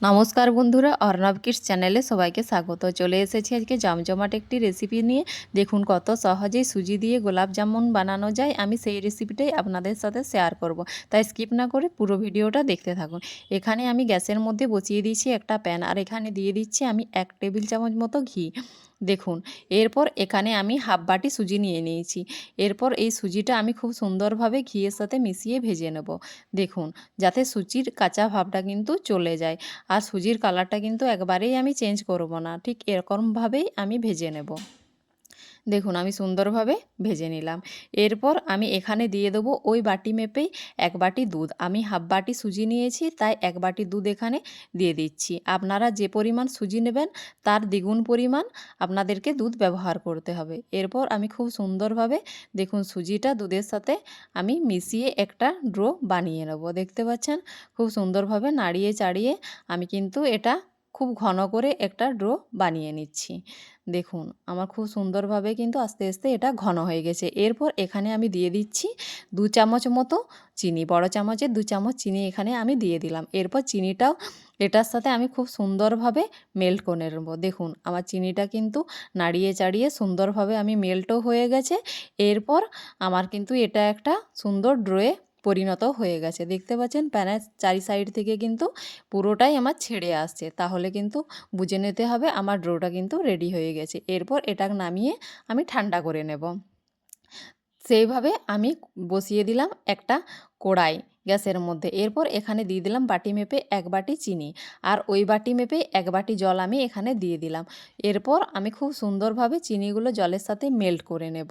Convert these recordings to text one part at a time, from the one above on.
নমস্কার বন্ধুরা, অর্ণব কিডস চ্যানেলে সবাইকে স্বাগত। চলে এসেছি আজকে জমজমাট একটি রেসিপি নিয়ে। দেখুন কত সহজেই সুজি দিয়ে গোলাপ জামুন বানানো যায়। আমি সেই রেসিপিটাই আপনাদের সাথে শেয়ার করব। তাই স্কিপ না করে পুরো ভিডিওটা দেখতে থাকুন। এখানে আমি গ্যাসের মধ্যে বসিয়ে দিয়েছি একটা প্যান আর এখানে দিয়ে দিচ্ছি আমি এক টেবিল চামচ মতো ঘি। দেখুন, এরপর এখানে আমি হাফ বাটি সুজি নিয়ে নিয়েছি। এরপর এই সুজিটা আমি খুব সুন্দরভাবে ঘিয়ের সাথে মিশিয়ে ভেজে নেব। দেখুন, যাতে সুজির কাঁচা ভাবটা কিন্তু চলে যায়। আর সুজির কালারটা কিন্তু একবারেই আমি চেঞ্জ করব না। ঠিক এরকমভাবেই আমি ভেজে নেব। দেখুন, আমি সুন্দরভাবে ভেজে নিলাম। এরপর আমি এখানে দিয়ে দেবো ওই বাটি মেপেই এক বাটি দুধ। আমি হাফ বাটি সুজি নিয়েছি, তাই এক বাটি দুধ এখানে দিয়ে দিচ্ছি। আপনারা যে পরিমাণ সুজি নেবেন, তার দ্বিগুণ পরিমাণ আপনাদেরকে দুধ ব্যবহার করতে হবে। এরপর আমি খুব সুন্দরভাবে দেখুন, সুজিটা দুধের সাথে আমি মিশিয়ে একটা ড্রো বানিয়ে নেব। দেখতে পাচ্ছেন? খুব সুন্দরভাবে নাড়িয়ে চাড়িয়ে আমি কিন্তু এটা খুব ঘন করে একটা ড্রো বানিয়ে নিচ্ছি। দেখুন, আমার খুব সুন্দরভাবে কিন্তু আস্তে আস্তে এটা ঘন হয়ে গেছে। এরপর এখানে আমি দিয়ে দিচ্ছি দু চামচ মতো চিনি, বড় চামচের দু চামচ চিনি এখানে আমি দিয়ে দিলাম। এরপর চিনিটাও এটার সাথে আমি খুব সুন্দরভাবে মেল্ট করে নেব। দেখুন, আমার চিনিটা কিন্তু নাড়িয়ে চাড়িয়ে সুন্দরভাবে আমি মেল্টও হয়ে গেছে। এরপর আমার কিন্তু এটা একটা সুন্দর ড্রয়ে পরিণত হয়ে গেছে। দেখতে পাচ্ছেন প্যানের চারি সাইড থেকে কিন্তু পুরোটাই আমার ছেড়ে আসছে। তাহলে কিন্তু বুঝে নিতে হবে আমার ড্রোটা কিন্তু রেডি হয়ে গেছে। এরপর এটা নামিয়ে আমি ঠান্ডা করে নেব। সেইভাবে আমি বসিয়ে দিলাম একটা কড়াই। গ্যাসের মধ্যে। এরপর এখানে দিয়ে দিলাম বাটি মেপে এক বাটি চিনি। আর ওই বাটি মেপে এক বাটি জল আমি এখানে দিয়ে দিলাম। এরপর আমি খুব সুন্দরভাবে চিনিগুলো জলের সাথে মেল্ট করে নেব।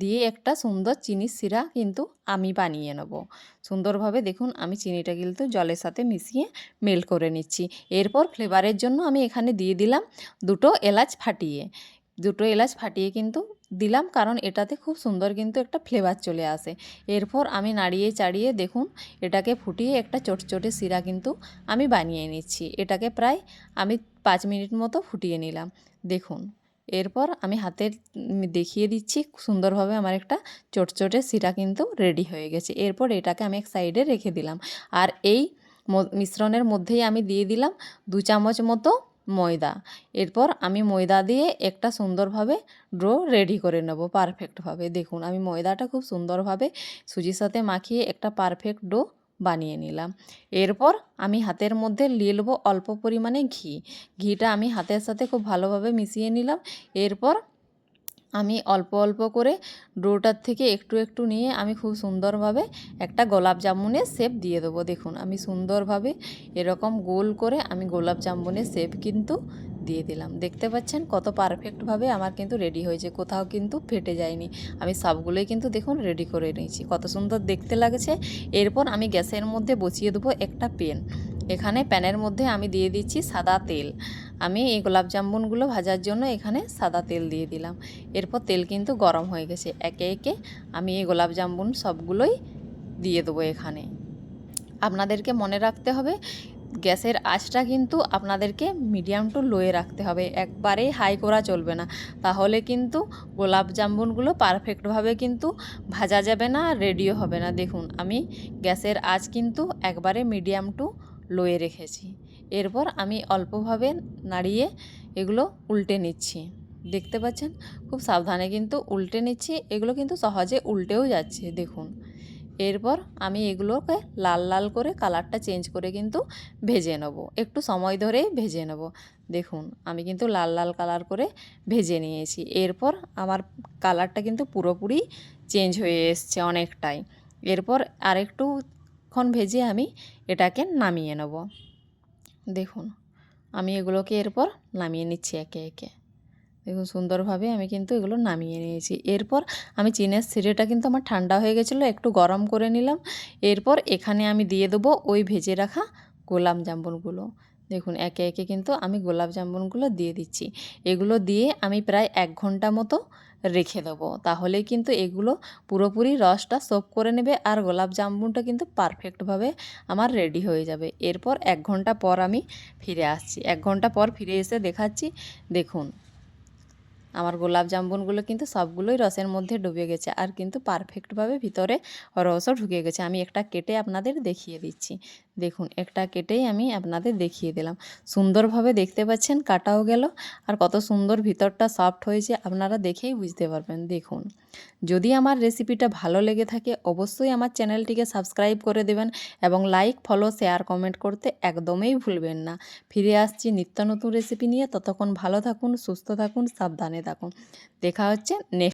দিয়ে একটা সুন্দর চিনির শিরা কিন্তু আমি বানিয়ে নেব। সুন্দরভাবে দেখুন আমি চিনিটা কিন্তু জলের সাথে মিশিয়ে মেল্ট করে নিচ্ছি। এরপর ফ্লেভারের জন্য আমি এখানে দিয়ে দিলাম দুটো এলাচ ফাটিয়ে। দুটো এলাচ ফাটিয়ে কিন্তু দিলাম কারণ এটাতে খুব সুন্দর কিন্তু একটা ফ্লেভার চলে আসে। এরপর আমি নাড়িয়ে চাড়িয়ে দেখুন, এটাকে ফুটিয়ে একটা চটচটে শিরা কিন্তু আমি বানিয়ে নিচ্ছি। এটাকে প্রায় আমি পাঁচ মিনিট মতো ফুটিয়ে নিলাম। দেখুন, এরপর আমি হাতের দেখিয়ে দিচ্ছি, সুন্দরভাবে আমার একটা চটচটে শিরা কিন্তু রেডি হয়ে গেছে। এরপর এটাকে আমি এক সাইডে রেখে দিলাম। আর এই মিশ্রণের মধ্যেই আমি দিয়ে দিলাম দু চামচ মতো ময়দা। এরপর আমি ময়দা দিয়ে একটা সুন্দরভাবে ড্রো রেডি করে নেব পারফেক্টভাবে। দেখুন, আমি ময়দাটা খুব সুন্দরভাবে সুজির সাথে মাখিয়ে একটা পারফেক্ট ডো বানিয়ে নিলাম। এরপর আমি হাতের মধ্যে নিয়ে নেব অল্প পরিমাণে ঘি। ঘিটা আমি হাতের সাথে খুব ভালোভাবে মিশিয়ে নিলাম। এরপর আমি অল্প অল্প করে ডোটার থেকে একটু একটু নিয়ে আমি খুব সুন্দরভাবে একটা গোলাপ জামুনের শেপ দিয়ে দেবো। দেখুন, আমি সুন্দরভাবে এরকম গোল করে আমি গোলাপ জামুনের শেপ কিন্তু দিয়ে দিলাম। দেখতে পাচ্ছেন কত পারফেক্টভাবে আমার কিন্তু রেডি হয়েছে, কোথাও কিন্তু ফেটে যায়নি। আমি সবগুলোই কিন্তু দেখুন রেডি করে নিয়েছি। কত সুন্দর দেখতে লাগছে। এরপর আমি গ্যাসের মধ্যে বসিয়ে দেবো একটা পেন। এখানে প্যানের মধ্যে আমি দিয়ে দিচ্ছি সাদা তেল। আমি এই গোলাপ জামুনগুলো ভাজার জন্য এখানে সাদা তেল দিয়ে দিলাম। এরপর তেল কিন্তু গরম হয়ে গেছে। একে একে আমি এই গোলাপ জামুন সবগুলোই দিয়ে দেবো এখানে। আপনাদেরকে মনে রাখতে হবে, গ্যাসের আঁচটা কিন্তু আপনাদেরকে মিডিয়াম টু লোয়ে রাখতে হবে। একবারেই হাই করা চলবে না। তাহলে কিন্তু গোলাপ জামুনগুলো পারফেক্টভাবে কিন্তু ভাজা যাবে না, রেডিও হবে না। দেখুন, আমি গ্যাসের আঁচ কিন্তু একবারে মিডিয়াম টু লোয়ে রেখেছি। এরপর আমি অল্পভাবে নাড়িয়ে এগুলো উল্টে নিচ্ছি। দেখতে পাচ্ছেন? খুব সাবধানে কিন্তু উল্টে নিচ্ছি। এগুলো কিন্তু সহজে উল্টেও যাচ্ছে, দেখুন। এরপর আমি এগুলোকে লাল লাল করে কালারটা চেঞ্জ করে কিন্তু ভেজে নেব। একটু সময় ধরেই ভেজে নেব। দেখুন, আমি কিন্তু লাল লাল কালার করে ভেজে নিয়েছি। এরপর আমার কালারটা কিন্তু পুরোপুরি চেঞ্জ হয়ে এসছে অনেকটাই। এরপর আরেকটুক্ষণ ভেজে আমি এটাকে নামিয়ে নেব। দেখুন, আমি এগুলোকে এরপর নামিয়ে নিচ্ছি একে একে। দেখুন, সুন্দরভাবে আমি কিন্তু এগুলো নামিয়ে নিয়েছি। এরপর আমি চিনের সিরেটা কিন্তু আমার ঠান্ডা হয়ে গেছিল, একটু গরম করে নিলাম। এরপর এখানে আমি দিয়ে দেবো ওই ভেজে রাখা গোলাম জামুনগুলো। দেখুন, একে একে কিন্তু আমি গোলাপ জামুনগুলো দিয়ে দিচ্ছি। এগুলো দিয়ে আমি প্রায় এক ঘণ্টা মতো রেখে দেবো। তাহলে কিন্তু এগুলো পুরোপুরি রসটা সোপ করে নেবে আর গোলাপ জামুনটা কিন্তু পারফেক্টভাবে আমার রেডি হয়ে যাবে। এরপর এক ঘণ্টা পর আমি ফিরে আসছি। এক ঘণ্টা পর ফিরে এসে দেখাচ্ছি। দেখুন আমার গোলাপ জামুনগুলো কিন্তু সবগুলোই রসের মধ্যে ডুবে গেছে আর কিন্তু পারফেক্টভাবে ভিতরে রসও ঢুকে গেছে। আমি একটা কেটে আপনাদের দেখিয়ে দিচ্ছি। দেখুন, একটা কেটেই আমি আপনাদের দেখিয়ে দিলাম। সুন্দরভাবে দেখতে পাচ্ছেন, কাটাও গেল। আর কত সুন্দর ভিতরটা সফট হয়েছে, আপনারা দেখেই বুঝতে পারবেন। দেখুন। যদি আমার রেসিপিটা ভালো লেগে থাকে, অবশ্যই আমার চ্যানেলটিকে সাবস্ক্রাইব করে দেবেন এবং লাইক ফলো শেয়ার কমেন্ট করতে একদমই ভুলবেন না। ফিরে আসছি নিত্য নতুন রেসিপি নিয়ে। ততক্ষণ ভালো থাকুন, সুস্থ থাকুন, সাবধানে থাকুন। দেখা হচ্ছে নেক্সট